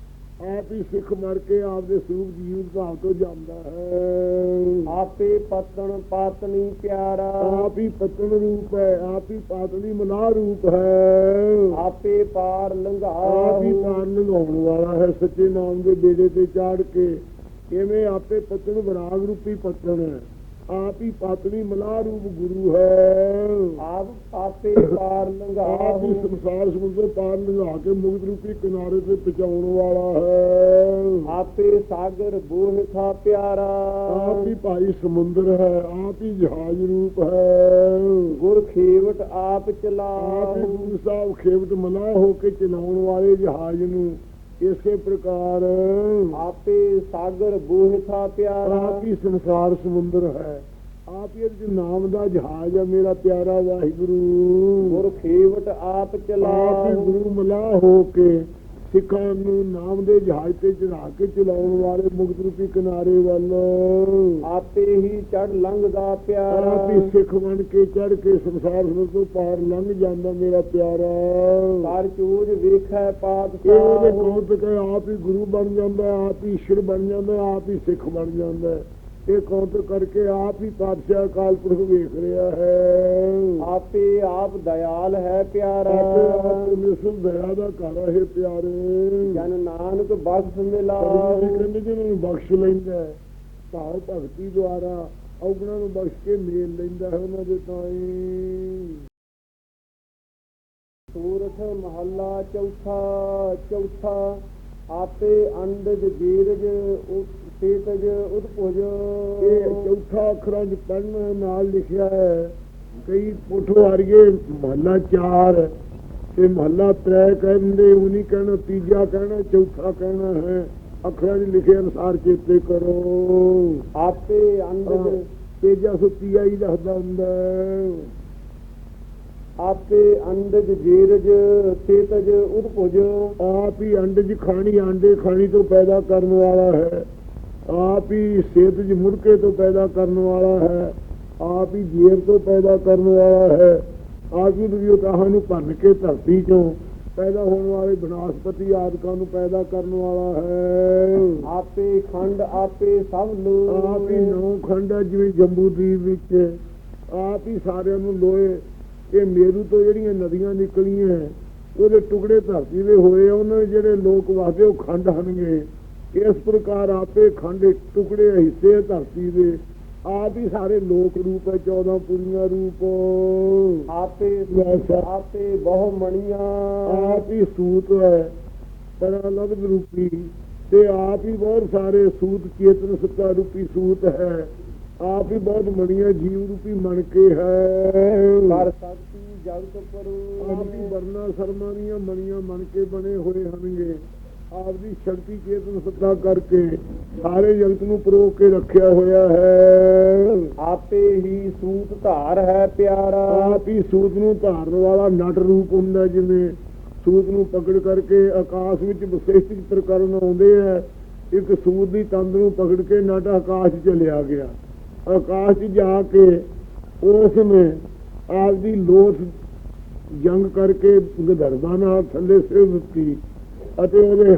ਆਪ ਹੀ ਸਿੱਖ ਮਰ ਕੇ ਆਪ ਦੇ ਸਰੂਪ ਜੀਵਤ ਭਾਵ ਤੋਂ ਜਾਂਦਾ ਹੈ। ਆਪੇ ਪਤਨ ਪਾਤਨੀ ਪਿਆਰਾ। ਆਪ ਹੀ ਪਤਨ ਰੂਪ ਹੈ ਆਪ ਹੀ ਪਾਤਨੀ ਮਨਾ ਰੂਪ ਹੈ। ਆਪੇ ਪਾਰ ਲੰਘਾ ਆਪ ਹੀ ਪਾਰ ਲੰਘਾਉਣ ਵਾਲਾ ਹੈ ਸੱਚੇ ਨਾਮ ਦੇ ਬੇੜੇ ਤੇ ਚਾੜ ਕੇ ਕਿਵੇਂ ਆਪੇ ਪਤਨ ਵਿਰਾਗ ਰੂਪੀ ਪਤਨ? ਹੈ ਆਪ ਹੀ ਪਾਤਨੀ ਮਲਾ ਰੂਪ ਗੁਰੂ ਹੈ। ਆਪ ਆਪੇ ਪਾਰ ਲੰਘਾ ਆਪ ਹੀ ਸੰਸਾਰ ਸਮੁੰਦਰ ਪਾਰ ਲੰਘਾ ਕੇ ਮੁਕਤ ਰੂਪੀ ਕਿਨਾਰੇ ਤੇ ਪਹੁੰਚਾਉਣ ਵਾਲਾ ਹੈ। ਆਪੇ ਸਾਗਰ ਬੋਹ ਥਾ ਪਿਆਰਾ। ਆਪ ਹੀ ਭਾਈ ਸਮੁੰਦਰ ਹੈ ਆਪ ਹੀ ਜਹਾਜ਼ ਰੂਪ ਹੈ। ਗੁਰ ਖੇਵਟ ਆਪ ਆਪ ਹੀ ਗੁਰੂ ਸਾਹਿਬ ਖੇਵਟ ਮਨਾ ਹੋ ਕੇ ਚਲਾਉਣ ਵਾਲੇ ਜਹਾਜ਼ ਨੂੰ ਇਸੇ ਪ੍ਰਕਾਰ ਆਪੇ ਸਾਗਰ ਪਿਆਰਾ। ਆਪ ਹੀ ਸੰਸਾਰ ਸਮੁੰਦਰ ਹੈ। ਆਪ ਹੀ ਇਹਦੇ 'ਚ ਨਾਮ ਦਾ ਜਹਾਜ਼ ਹੈ ਮੇਰਾ ਪਿਆਰਾ ਵਾਹਿਗੁਰੂ। ਗੁਰ ਖੇਵਟ ਆਪ ਆਪ ਹੀ ਚਲਾਉ ਗੁਰੂ ਮਲਾ ਹੋ ਕੇ ਸਿੱਖਾਂ ਨੂੰ ਨਾਮ ਦੇ ਜਹਾਜ਼ ਤੇ ਚੜਾ ਕੇ ਚਲਾਉਣ ਵਾਲੇ ਮੁਕਤ ਰੂਪੀ ਕਿਨਾਰੇ ਵੱਲ। ਆਪੇ ਹੀ ਚੜ ਲੰਘਦਾ ਆਪ ਪਿਆਰਾ ਸਿੱਖ ਬਣ ਕੇ ਚੜ ਕੇ ਸੰਸਾਰ ਸਮੁੰਦਰ ਤੋਂ ਪਾਰ ਲੰਘ ਜਾਂਦਾ ਮੇਰਾ ਪਿਆਰਾ। ਕਰ ਚੂਜ ਵੇਖੈ ਇਹ ਉਹਦੇ ਪਾਤਸ਼ਾਹ ਕੌਤਕ ਹੈ ਆਪ ਹੀ ਗੁਰੂ ਬਣ ਜਾਂਦਾ ਆਪ ਹੀ ਈਸ਼ਰ ਬਣ ਜਾਂਦਾ ਆਪ ਹੀ ਸਿੱਖ ਬਣ ਜਾਂਦਾ। ਇਹ ਕੌਤਕ ਕਰਕੇ ਆਪ ਹੀ ਪਾਤਸ਼ਾਹ ਕਾਲ ਪੁਰਖ ਵੇਖ ਰਿਹਾ ਹੈ। ਆਪੇ ਆਪ ਦਇਆਲ ਹੈ ਪਿਆਰਾ। ਆਪੇ ਦਇਆ ਦਾ ਘਰ ਹੈ ਪਿਆਰੇ। ਜਨ ਨਾਨਕ ਬਖਸ਼ ਮਿਲਾ। ਕਹਿੰਦੇ ਜਿਹਨਾਂ ਬਖਸ਼ ਲੈਂਦਾ ਹੈ, ਭਾਵ ਭਗਤੀ ਦੁਆਰਾ ਔਗਣਾ ਨੂੰ ਬਖਸ਼ ਕੇ ਮੇਲ ਲੈਂਦਾ ਹੈ ਉਹਨਾਂ ਦੇ ਤਾਈ ਸੂਰਠ ਮਹੱਲਾ ਚੌਥਾ ਚੌਥਾ। ਆਪੇ ਅੰਡਜ ਜੀਰਜ ਉਤੇਤਜ ਉਦਪੁਜ ਇਹ ਚੌਥਾ ਅੱਖਰਾਂ 'ਚ ਪੜ੍ਹਨ ਨਾਲ ਲਿਖਿਆ ਹੈ। ਕਈ ਪੋਠਵਾਰੀਏ ਮਹੱਲਾ 4 ਤੇ ਮਹੱਲਾ 3 ਕਹਿੰਦੇ ਉਹ ਨਹੀਂ ਕਹਿਣਾ ਤੀਜਾ ਕਹਿਣਾ ਚੌਥਾ ਕਹਿਣਾ ਹੈ। ਅੱਖਰਾਂ 'ਚ ਲਿਖੇ ਅਨੁਸਾਰ ਚੇਤੇ ਕਰੋ। ਆਪੇ ਅੰਡਜ। ਤੇਜਾ ਸੁੱਤੀ ਆਈ ਦੱਸਦਾ ਹੁੰਦਾ ਹੈ। ਆਪੇ ਅੰਡਜ ਜੀਰਜ ਤੇਤਜ ਉਦਪੁਜ ਆਪ ਹੀ ਅੰਡ ਚ ਖਾਣੀ ਆਂਡੇ ਖਾਣੀ ਤੋਂ ਪੈਦਾ ਕਰਨ ਵਾਲਾ ਹੈ। ਆਪ ਹੀ ਸਿਹਤ ਚ ਮੁੜਕੇ ਤੋਂ ਪੈਦਾ ਕਰਨ ਵਾਲਾ ਹੈ। ਆਪ ਹੀ ਜੀਰ ਤੋਂ ਪੈਦਾ ਕਰਨ ਵਾਲਾ ਹੈ। ਆਪ ਹੀ ਦੁਰਯੋਤਾਹਾਂ ਨੂੰ ਭੰਨ ਕੇ ਧਰਤੀ ਚੋਂ ਪੈਦਾ ਹੋਣ ਵਾਲੇ ਬਨਾਸਪਤੀ ਆਦਿਕਾਂ ਨੂੰ ਪੈਦਾ ਕਰਨ ਵਾਲਾ ਹੈ। ਆਪੇ ਖੰਡ ਆਪੇ ਸਭ ਲੋ ਆਪ ਹੀ ਨੌ ਖੰਡ ਜਿਵੇਂ ਜੰਬੂ ਦੀਪ ਵਿੱਚ। ਆਪ ਹੀ ਸਾਰਿਆਂ ਨੂੰ ਲੋਏ ਇਹ ਮੇਰੂ ਤੋਂ ਜਿਹੜੀਆਂ ਨਦੀਆਂ ਨਿਕਲੀਆਂ ਉਹਦੇ ਟੁਕੜੇ ਧਰਤੀ ਦੇ ਹੋਏ ਉਹਨਾਂ ਦੇ ਜਿਹੜੇ ਲੋਕ ਵਸਦੇ ਉਹ ਖੰਡ ਹਨਗੇ। ਇਸ ਪ੍ਰਕਾਰ ਆਪੇ ਖੰਡ ਟੁਕੜੇ ਹਿੱਸੇ ਧਰਤੀ ਦੇ। ਆਪ ਹੀ ਸਾਰੇ ਲੋਕ ਰੂਪ ਹੈ 14 ਪੁਰੀਆਂ ਰੂਪ। ਆਪੇ। ਆਪੇ ਬਹੁ ਮਣੀਆਂ ਆਪ ਹੀ ਸੂਤ ਹੈ ਪਰਲਬਧ ਰੂਪੀ। ਤੇ ਆਪ ਹੀ ਬਹੁਤ ਸਾਰੇ ਸੂਤ ਚੇਤਨ ਸੱਤਾ ਰੂਪੀ ਸੂਤ ਹੈ। ਆਪ ਹੀ ਬਹੁਤ ਮਣੀਆਂ ਜੀਵ ਰੂਪੀ ਮਣ ਕੇ ਹੈ। ਕਰ ਸਕਤੀ ਜਗਤ ਪਰੂ ਆਪ ਹੀ ਵਰਨਾ ਸਰਮਾਂ ਦੀਆਂ ਮਣੀਆਂ ਮਣ ਕੇ ਬਣੇ ਹੋਏ ਹਨਗੇ ਆਪ ਦੀ ਸ਼ਕਤੀ ਚੇਤਨ ਸੱਤਾ ਕਰਕੇ ਸਾਰੇ ਜਗਤ ਨੂੰ ਪਰੋ ਕੇ ਰੱਖਿਆ ਹੋਇਆ ਹੈ। ਆਪੇ ਹੀ ਸੂਤ ਧਾਰ ਹੈ ਪਿਆਰਾ। ਆਪ ਹੀ ਸੂਤ ਨੂੰ ਧਾਰਨ ਵਾਲਾ ਨਟ ਰੂਪ ਹੁੰਦਾ ਜਿਵੇਂ ਸੂਤ ਨੂੰ ਪਕੜ ਕਰਕੇ ਆਕਾਸ਼ ਵਿੱਚ ਵਿਸ਼ੇਸ਼ਿਤ ਪ੍ਰਕਰਨ ਆਉਂਦੇ ਆ ਇੱਕ ਸੂਤ ਦੀ ਤੰਦ ਨੂੰ ਪਕੜ ਕੇ ਨਟ ਆਕਾਸ਼ 'ਚ ਚਲਿਆ ਗਿਆ। ਆਕਾਸ਼ 'ਚ ਜਾ ਕੇ ਉਸ ਨੇ ਆਪਦੀ ਲੋਥ ਜੰਗ ਕਰਕੇ ਗਧਰਦਾ ਨਾਲ ਥੱਲੇ ਸਿਰ ਦਿੱਤੀ ਅਤੇ ਉਹਦੇ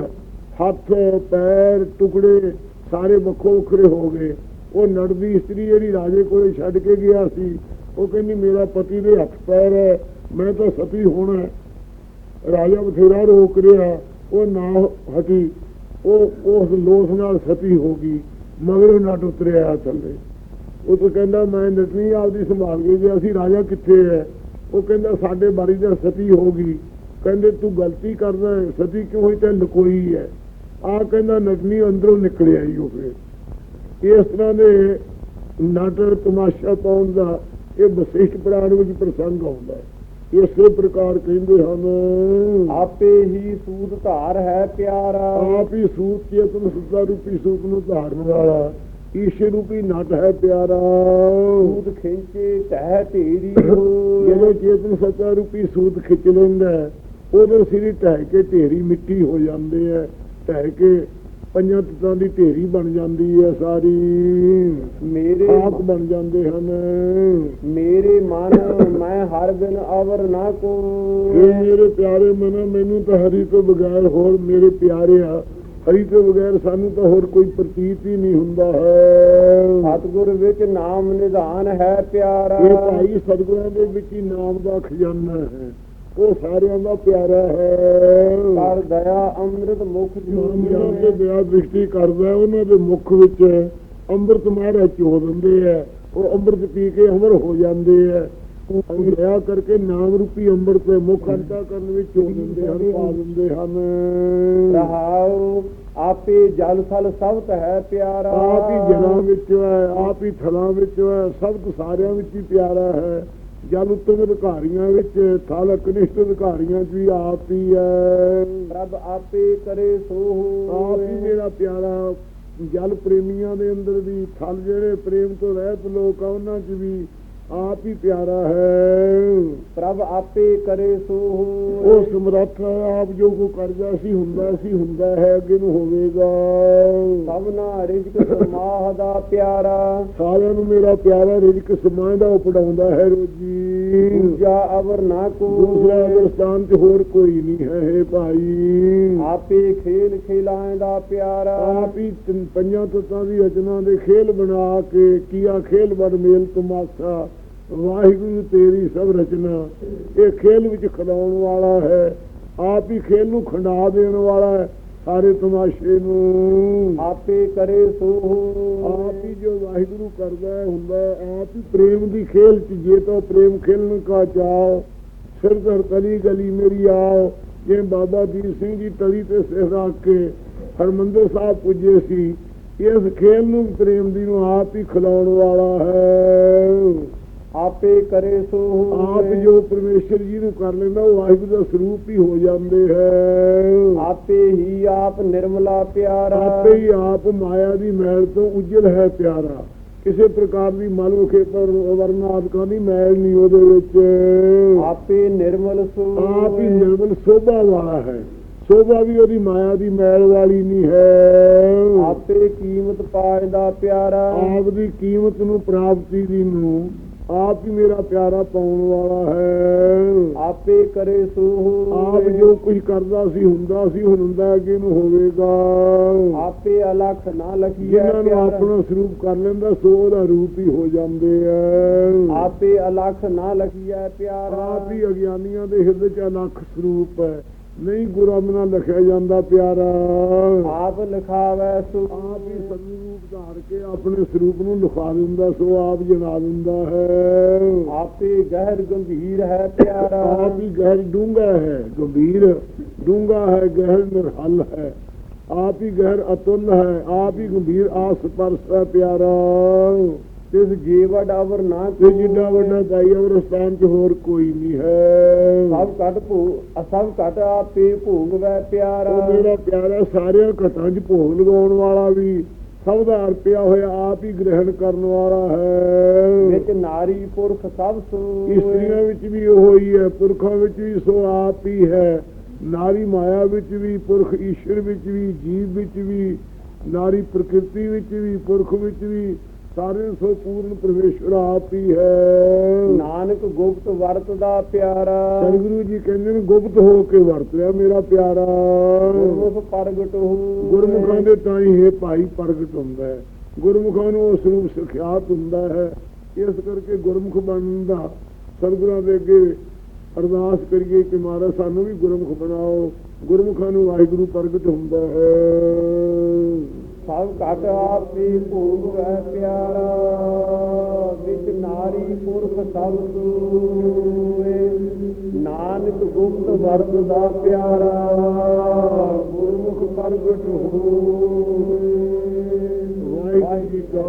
ਹੱਥ, ਪੈਰ, ਟੁਕੜੇ ਸਾਰੇ ਵੱਖੋ ਵੱਖਰੇ ਹੋ ਗਏ। ਉਹ ਨੜਦੀ ਇਸਤਰੀ ਜਿਹੜੀ ਰਾਜੇ ਕੋਲੇ ਛੱਡ ਕੇ ਗਿਆ ਸੀ, ਉਹ ਕਹਿੰਦੀ, ਮੇਰਾ ਪਤੀ ਦੇ ਹੱਥ ਪੈਰ ਹੈ, ਮੈਂ ਤਾਂ ਸਤੀ ਹੋਣਾ ਰਾਜਾ ਬਥੇਰਾ ਰੋਕ ਰਿਹਾ, ਉਹ ਨਾ ਹਟੀ। ਉਹ ਉਸ ਲੋਸ ਨਾਲ ਸਤੀ ਹੋ ਗਈ, ਮਗਰ ਨਟ ਉਤਰਿਆ ਥੱਲੇ। ਉਹ ਤਾਂ ਕਹਿੰਦਾ ਮੈਂ ਨਟਨੀ ਆਪਦੀ ਸੰਭਾਲ ਕੇ ਜੇ ਅਸੀਂ ਰਾਜਾ ਕਿੱਥੇ ਹੈ ਉਹ ਕਹਿੰਦਾ ਸਾਡੇ ਬਾਰੀ ਦਾ ਸਤੀ ਹੋ ਗਈ। ਕਹਿੰਦੇ ਤੂੰ ਗਲਤੀ ਕਰਦਾ ਹੈ ਸਤੀ ਕਿਉਂ ਹੋਈ? ਤੇ ਲਕੋਈ ਹੈ ਆ ਕਹਿੰਦਾ ਨਟਨੀ ਅੰਦਰੋਂ ਨਿਕਲਿਆ ਹੀ ਉਹ ਫਿਰ। ਇਸ ਤਰ੍ਹਾਂ ਦੇ ਨਾਟਕ ਤਮਾਸ਼ਾ ਪਾਉਣ ਦਾ ਇਹ ਵਿਸ਼ਿਸ਼ਟ ਪ੍ਰਾਣ ਵਿੱਚ ਪ੍ਰਸੰਗ ਆਉਂਦਾ ਹੈ। ਇਸੇ ਪ੍ਰਕਾਰ ਕਹਿੰਦੇ ਹਨ ਆਪੇ ਹੀ ਸੂਤ ਧਾਰ ਹੈ ਪਿਆਰਾ। ਆਪ ਹੀ ਸੂਤ ਚੇਤਨ ਸੁੱਤਾ ਰੂਪੀ ਸੂਤ ਨੂੰ ਧਾਰਨ ਵਾਲਾ। ਈਸ਼ੇ ਰੂਪੀ ਨਟ ਹੈ ਪਿਆਰਾ। ਸੂਤ ਖਿੰਚੇ ਤਹਿ ਢੇਰੀ ਜਦੋਂ ਚੇਤਨ ਸੱਚਾ ਰੂਪੀ ਸੂਤ ਖਿੱਚ ਲੈਂਦਾ ਉਦੋਂ ਸਿਰ ਢਹਿ ਕੇ ਢੇਰੀ ਮਿੱਟੀ ਹੋ ਜਾਂਦੇ ਹੈ। ਢਹਿ ਕੇ ਪੰਜਾਂ ਤਤਾਂ ਦੀ ਢੇਰੀ ਬਣ ਜਾਂਦੀ ਹੈ ਸਾਰੀ। ਮੇਰੇ ਆਪ ਬਣ ਜਾਂਦੇ ਹਨ। ਮੇਰੇ ਮਨ ਮੈਂ ਹਰ ਦਿਨ ਅਵਰ ਨਾ ਕੋ। ਇਹ ਮੇਰੇ ਪਿਆਰੇ ਮਨ ਮੈਨੂੰ ਤਾਂ ਹਰੀ ਤੋਂ ਬਗੈਰ ਹੋਰ ਮੇਰੇ ਪਿਆਰੇ ਆ ਹਰੀ ਤੋਂ ਬਗੈਰ ਸਾਨੂੰ ਤਾਂ ਹੋਰ ਕੋਈ ਪ੍ਰਤੀਤ ਹੀ ਨਹੀਂ ਹੁੰਦਾ ਹੈ। ਸਤਿਗੁਰ ਵਿੱਚ ਨਾਮ ਨਿਧਾਨ ਹੈ ਪਿਆਰਾ। ਇਹ ਭਾਈ ਸਤਿਗੁਰਾਂ ਦੇ ਵਿੱਚ ਹੀ ਨਾਮ ਦਾ ਖਜ਼ਾਨਾ ਹੈ। ਉਹ ਸਾਰਿਆਂ ਦਾ ਪਿਆਰਾ ਹੈ। ਕਰ ਦਇਆ ਅੰਮ੍ਰਿਤ ਮੁਖ ਜਾਣ ਕੇ ਦਇਆ ਦ੍ਰਿਸ਼ਟੀ ਕਰਦਾ ਉਹਨਾਂ ਦੇ ਮੁਖ ਵਿੱਚ ਅੰਮ੍ਰਿਤ ਮਹਾਰਾਜ ਚੋ ਦਿੰਦੇ ਆ ਉਹ ਅੰਮ੍ਰਿਤ ਪੀ ਕੇ ਅਮਰ ਹੋ ਜਾਂਦੇ ਆ ਦਇਆ ਕਰਕੇ ਨਾਮ ਰੂਪੀ ਅੰਮ੍ਰਿਤ ਤੇ ਮੁਖ ਅੰਤਾ ਕਰਨ ਵਿੱਚ ਚੋ ਦਿੰਦੇ ਹਨ ਪਾ ਦਿੰਦੇ ਹਨ। ਰਹਾਉ ਆਪੇ ਜਲ ਥਲ ਸਬਤ ਹੈ ਪਿਆਰਾ। ਆਪ ਹੀ ਜਲਾਂ ਵਿੱਚ ਹੈ ਆਪ ਹੀ ਥਲਾਂ ਵਿੱਚ ਹੈ ਸਭ ਕੁ ਸਾਰਿਆਂ ਵਿੱਚ ਹੀ ਪਿਆਰਾ ਹੈ। ਜਲ ਉੱਤਮ ਅਧਿਕਾਰੀਆਂ ਵਿੱਚ ਥਲ ਕਨਿਸ਼ਟ ਅਧਿਕਾਰੀਆਂ 'ਚ ਵੀ ਆਪ ਹੀ ਹੈ। ਪ੍ਰਭ ਆਪੇ ਕਰੇ ਸੋ ਆਪ ਹੀ ਮੇਰਾ ਪਿਆਰਾ ਜਲ ਪ੍ਰੇਮੀਆਂ ਦੇ ਅੰਦਰ ਵੀ ਥਲ ਜਿਹੜੇ ਪ੍ਰੇਮ ਤੋਂ ਰਹਿਤ ਲੋਕ ਆ ਉਹਨਾਂ 'ਚ ਵੀ ਆਪ ਹੀ ਪਿਆਰਾ ਹੈ। ਪ੍ਰਭ ਆਪੇ ਕਰੇ ਸੋ ਉਹ ਸਮਰੱਥ ਹੈ ਆਪ ਜੋ ਕੋ ਕਰਦਾ ਸੀ ਹੁੰਦਾ ਸੀ ਹੁੰਦਾ ਹੈ ਅੱਗੇ ਨੂੰ ਹੋਵੇਗਾ। ਸਭਨਾ ਰਿਜਕ ਸਮਾਹ ਦਾ ਪਿਆਰਾ। ਸਾਰਿਆਂ ਨੂੰ ਮੇਰਾ ਪਿਆਰਾ ਰਿਜਕ ਸਮਾਂਦਾ ਉਪੜਾਉਂਦਾ ਹੈ ਰੋਜੀ। ਦੂਜਾ ਅਵਰ ਨਾ ਕੋ। ਦੂਸਰਾ ਅਗਰਸਤਾਨ ਤੇ ਹੋਰ ਕੋਈ ਨਹੀਂ ਹੈ ਇਹ ਭਾਈ। ਆਪੇ ਖੇਲ ਖਿਲਾਏ ਦਾ ਪਿਆਰਾ। ਆਪ ਹੀ ਪੰਜਾਂ ਤੱਤਾਂ ਦੀ ਰਚਨਾ ਦੇ ਖੇਲ ਬਣਾ ਕੇ ਕੀਆ ਖੇਲ ਬੜ ਮੇਲ ਤਮਾਸ਼ਾ। ਵਾਹਿਗੁਰੂ ਤੇਰੀ ਸਭ ਰਚਨਾ। ਇਹ ਖੇਲ ਵਿੱਚ ਖਿਡਾਉਣ ਵਾਲਾ ਹੈ। ਆਪ ਹੀ ਖੇਲ ਨੂੰ ਖੰਡਾ ਦੇਣ ਵਾਲਾ ਹੈ। ਸਾਰੇ ਤਮਾਸ਼ੇ ਨੂੰ। ਆਪੇ ਕਰੇ ਸੋ। ਆਪ ਹੀ ਜੋ ਵਾਹਿਗੁਰੂ ਕਰਦਾ ਹੁੰਦਾ ਆਪ ਹੀ ਪ੍ਰੇਮ ਦੀ ਖੇਲ ਚ ਜੇ ਤੋ ਪ੍ਰੇਮ ਖੇਲਣ ਕਾ ਚਾਓ ਸਿਰ ਧਰ ਤਲੀ ਗਲੀ ਮੇਰੀ ਆਓ। ਜੇ ਬਾਬਾ ਦੀਪ ਸਿੰਘ ਜੀ ਤਲੀ ਤੇ ਸਿਰ ਰੱਖ ਕੇ ਹਰਮੰਦਰ ਸਾਹਿਬ ਪੁੱਜੇ ਸੀ ਇਸ ਖੇਲ ਨੂੰ ਪ੍ਰੇਮ ਦੀ ਨੂੰ ਆਪ ਹੀ ਖਿਲਾਉਣ ਵਾਲਾ ਹੈ। ਆਪੇ ਕਰੇ ਸੋ ਆਪ ਜੋ ਪਰਮੇਸ਼ਰ ਜੀ ਨੂੰ ਕਰ ਲੈਂਦਾ ਉਹ ਵਾਹਿਗੁਰੂ ਦਾ ਸਰੂਪ ਹੀ ਹੋ ਜਾਂਦੇ ਹੈ। ਆਪੇ ਹੀ ਆਪ ਨਿਰਮਲਾ ਪਿਆਰਾ। ਆਪੇ ਹੀ ਆਪ ਮਾਇਆ ਦੀ ਮੈਲ ਤੋਂ ਉਜਲ ਹੈ ਪਿਆਰਾ। ਕਿਸੇ ਪ੍ਰਕਾਰ ਦੀ ਮਲ ਮੁਖੇ ਪਰ ਵਰਨਾਦਿਕਾਂ ਦੀ ਮੈਲ ਨਹੀਂ ਉਹਦੇ ਵਿੱਚ। ਆਪੇ ਨਿਰਮਲ ਸੋ ਆਪ ਹੀ। ਨਿਰਮਲ ਸੋਭਾ ਵਾਲਾ ਹੈ। ਸੋਭਾ ਵੀ ਉਹਦੀ ਮਾਇਆ ਦੀ ਮੈਲ ਵਾਲੀ ਨਹੀਂ ਹੈ। ਆਪੇ ਕੀਮਤ ਪਾਏ ਦਾ ਪਿਆਰਾ। ਆਪ ਦੀ ਕੀਮਤ ਨੂੰ ਪ੍ਰਾਪਤੀ ਦੀ ਨੂੰ ਆਪ ਹੀ ਮੇਰਾ ਪਿਆਰਾ ਪਾਉਣ ਵਾਲਾ ਹੈ। ਆਪੇ ਕਰੇ ਸੋ ਆਪ ਜੋ ਕੁਝ ਕਰਦਾ ਸੀ ਹੁੰਦਾ ਸੀ ਹੁਣ ਹੁੰਦਾ ਅੱਗੇ ਨੂੰ ਹੋਵੇਗਾ? ਆਪੇ ਅਲਖ ਨਾ ਲਖੀਐ ਜਿਨ੍ਹਾਂ ਨੂੰ ਆਪਣਾ ਸਰੂਪ ਕਰ ਲੈਂਦਾ ਸੋ ਉਹਦਾ ਰੂਪ ਹੀ ਹੋ ਜਾਂਦੇ ਆ ਆਪੇ ਅਲਖ ਨਾ ਲਖੀਐ ਪਿਆਰਾ। ਆਪ ਹੀ ਅਗਿਆਨੀਆਂ ਦੇ ਹਿਰਦੇ 'ਚ ਅਲੱਖ ਸਰੂਪ ਹੈ ਨਹੀਂ ਗੁਰਾਂ ਬਿਨਾਂ ਲਿਖਿਆ ਜਾਂਦਾ ਪਿਆਰਾ। ਆਪ ਲਿਖਾਵੈ ਸੋ ਆਪ ਹੀ ਸਰੂਪ ਧਾਰ ਕੇ ਆਪਣੇ ਸਰੂਪ ਨੂੰ ਲਿਖਾ ਦਿੰਦਾ ਸੋ ਆਪ ਜਨਾ ਦਿੰਦਾ ਹੈ। ਆਪੇ ਗਹਿਰ ਗੰਭੀਰ ਹੈ ਪਿਆਰਾ। ਆਪ ਹੀ ਗਹਿਰ ਡੂੰਘਾ ਹੈ ਗੰਭੀਰ। ਡੂੰਘਾ ਹੈ ਗਹਿਰ ਨਿਰਹਲ ਹੈ। ਆਪ ਹੀ ਗਹਿਰ ਅਤੁੱਲ ਹੈ ਆਪ ਹੀ ਗੰਭੀਰ ਆਸ ਪਰਸ ਹੈ ਪਿਆਰਾ। ਤਿਸ ਜੀਵੜ ਅਵਰ ਨਾ ਤੇ ਜਿੱਡਾ ਵੱਡਾ ਦਾਈ ਅਵਰਸਥਾਨ 'ਚ ਹੋਰ ਕੋਈ ਨਹੀਂ ਹੈ। ਸਭ ਘਟ ਭੂ ਸਭ ਘਟ ਆਪੇ ਭੋਗਵੈ ਪਿਆਰਾ। ਉਹ ਮੇਰਾ ਪਿਆਰਾ ਸਾਰਿਆਂ ਘਟਾਂ 'ਚ ਭੋਗ ਲਗਾਉਣ ਵਾਲਾ ਵੀ ਸਭ ਦਾ ਅਰਪਿਆ ਹੋਇਆ ਆਪ ਹੀ ਗ੍ਰਹਿਣ ਕਰਨ ਵਾਲਾ ਹੈ। ਵਿੱਚ ਨਾਰੀ ਪੁਰਖ ਸਭ ਸੋਏ। ਇਸਤਰੀਆਂ ਵਿੱਚ ਵੀ ਉਹ ਹੀ ਹੈ ਪੁਰਖਾਂ ਵਿੱਚ ਵੀ ਸੋ ਆਪ ਹੀ ਹੈ। ਨਾਰੀ ਮਾਇਆ ਵਿੱਚ ਵੀ ਪੁਰਖ ਈਸ਼ਵਰ ਵਿੱਚ ਵੀ ਜੀਵ ਵਿੱਚ ਵੀ ਨਾਰੀ ਪ੍ਰਕਿਰਤੀ ਵਿੱਚ ਵੀ ਪੁਰਖ ਵਿੱਚ ਵੀ ਸਾਰੇ ਸੋ ਪੂਰਨ ਪਰਮੇਸ਼ਵਰ ਆਪ ਹੀ ਹੈ। ਨਾਨਕ ਗੁਪਤ ਵਰਤ ਦਾ ਪਿਆਰਾ ਸਤਿਗੁਰੂ ਜੀ ਕਹਿੰਦੇ ਨੇ ਗੁਪਤ ਹੋ ਕੇ ਵਰਤ ਰਿਹਾ ਮੇਰਾ ਪਿਆਰਾ। ਗੁਰਮੁਖ ਪ੍ਰਗਟ ਹੋ ਗੁਰਮੁਖਾਂ ਦੇ ਤਾਂ ਹੀ ਇਹ ਭਾਈ ਪ੍ਰਗਟ ਹੁੰਦਾ ਹੈ। ਗੁਰਮੁਖਾਂ ਨੂੰ ਉਸ ਰੂਪ ਸਿਖਿਆਤ ਹੁੰਦਾ ਹੈ। ਇਸ ਕਰਕੇ ਗੁਰਮੁਖ ਬਣਨ ਦਾ ਸਤਿਗੁਰਾਂ ਦੇ ਅੱਗੇ ਅਰਦਾਸ ਕਰੀਏ ਕਿ ਮਹਾਰਾਜ ਸਾਨੂੰ ਵੀ ਗੁਰਮੁਖ ਬਣਾਓ। ਗੁਰਮੁਖਾਂ ਨੂੰ ਵਾਹਿਗੁਰੂ ਪ੍ਰਗਟ ਹੁੰਦਾ ਹੈ। ਸਭ ਘਟ ਆਪੇ ਹੈ ਪਿਆਰਾ, ਵਿੱਚ ਨਾਰੀ ਪੁਰਖ ਸਭ ਸੋਏ। ਨਾਨਕ ਗੁਪਤ ਵਰਗ ਦਾ ਪਿਆਰਾ, ਗੁਰਮੁਖ ਪ੍ਰਗਟ ਹੋਏ। ਵਾਹਿਗੁਰੂ ਜੀ ਕਾ